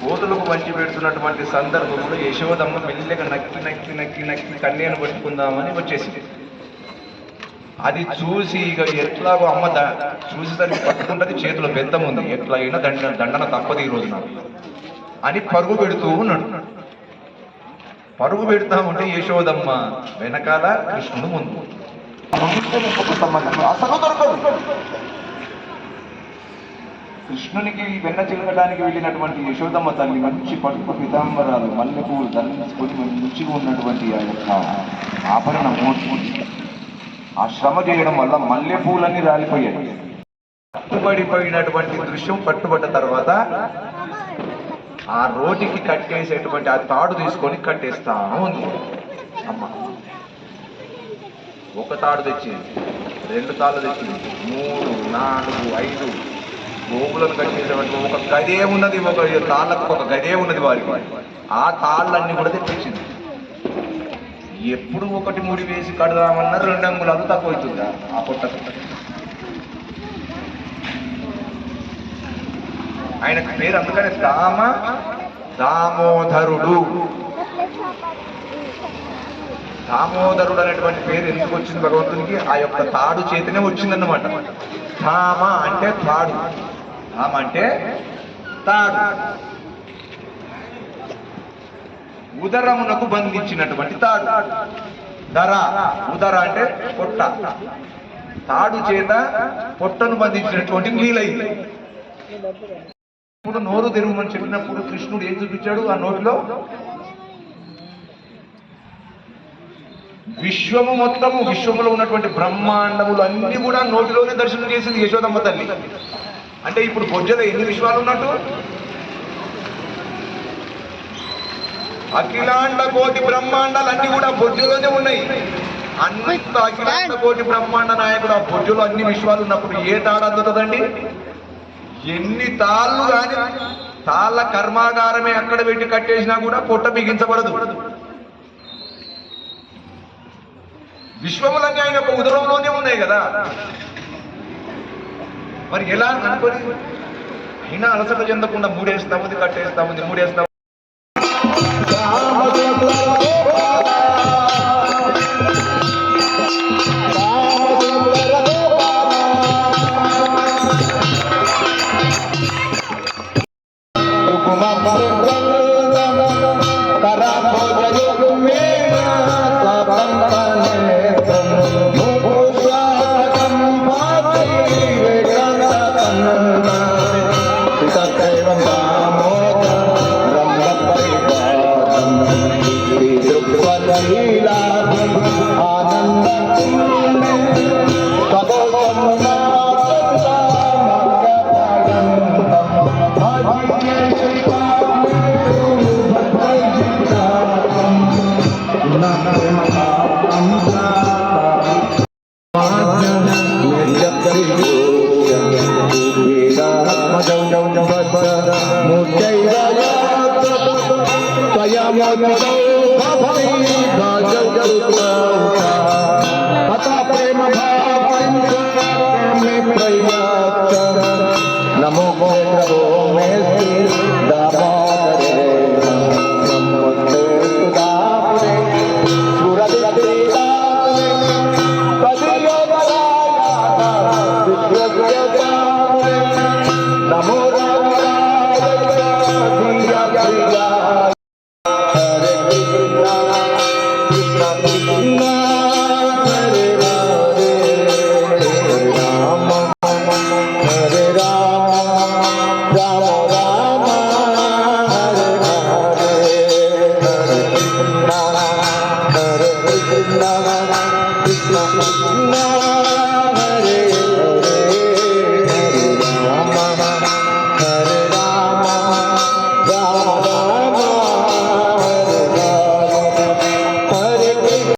కోతులకు మంచి పెడుతున్నటువంటి సందర్భంలో యశోదమ్మ మెల్లగా నక్కి నక్కి నక్కి నక్కి కన్యను పట్టుకుందామని వచ్చేసింది. అది చూసి ఇక ఎట్లాగో అమ్మ ద- చూసేసరికి పట్టుకుంటది చేతిలో బెత్తం ఉంది. ఎట్లా అయినా దండ దండన తప్పదు ఈ రోజు నాకు అని పరుగు పెడుతూ ఉన్నాడు. పరుగు పెడతా ఉంటే యశోదమ్మ వెనకాల కృష్ణుడు ముందు. సంబంధం అసలు దొరకదు. కృష్ణునికి వెన్న చిలకడానికి వెళ్ళినటువంటి యశోదమ్మ తల్లి మంచి పట్టుకు పితాంబరాలు మల్లెపూలు దండించుకొని మంచిగా ఉన్నటువంటి ఆ యొక్క ఆభరణం ఆ శ్రమ చేయడం వల్ల మల్లెపూలన్నీ రాలిపోయాయి. పట్టుబడిపోయినటువంటి దృశ్యం పట్టుబడ్డ తర్వాత ఆ రోటికి కట్టేసేటువంటి ఆ తాడు తీసుకొని కట్టేస్తా ఉంది అమ్మ ఒక తాడు తెచ్చింది రెండు తాళ్ళు తెచ్చింది మూడు నాలుగు ఐదు గోపులను కట్టేసేటువంటి ఒక గదే ఉన్నది ఒక తాళ్ళకు ఒక గదే ఉన్నది వారికి ఆ తాళ్ళన్నీ కూడా తెప్పించింది. ఎప్పుడు ఒకటి ముడి వేసి కడదామన్నా రెండు అంగుళాలు తక్కువ అవుతుందా ఆ పొట్ట ఆయనకు పేరు అందుకనే దామ దామోదరుడు. దామోదరుడు అనేటువంటి పేరు ఎందుకు వచ్చింది భగవంతునికి? ఆ యొక్క తాడు చేతినే వచ్చిందన్నమాట. ధామ అంటే తాడు. ధామ అంటే తాడు. ఉదరమునకు బంధించినటువంటి తాడు. ధర ఉదర అంటే పొట్ట. తాడు చేత పొట్టను బంధించినటువంటి నీలైంది ఇప్పుడు నోరు తెరువమని చెప్పినప్పుడు కృష్ణుడు ఏం చూపించాడు ఆ నోటిలో? విశ్వము మొత్తము విశ్వములో ఉన్నటువంటి బ్రహ్మాండములు అన్ని కూడా నోటిలోనే దర్శనం చేసింది యశోదమ్మ తల్లి. అంటే ఇప్పుడు బొజ్జలో ఎన్ని విశ్వాలు ఉన్నట్టు? అఖిలాండ కోటి బ్రహ్మాండాలు అన్ని కూడా బొజ్జులోనే ఉన్నాయి. అంత అఖిలాండ కోటి బ్రహ్మాండ నాయకుడు ఆ బొజ్జులో అన్ని విశ్వాలు ఉన్నప్పుడు ఏ తాడు అందుతుందండి? ఎన్ని తాళ్ళు కానీ తాళ్ళ కర్మాగారమే అక్కడ పెట్టి కట్టేసినా కూడా పొట్ట బిగించబడదు. విశ్వములన్నీ ఆయన ఉదరంలోనే ఉన్నాయి కదా. మరి ఎలా అనుకొని? అయినా అలసట చెందకుండా మూడేస్తా ఉంది కట్టేస్తా ఉంది మూడేస్తా আল্লাহ enamorar.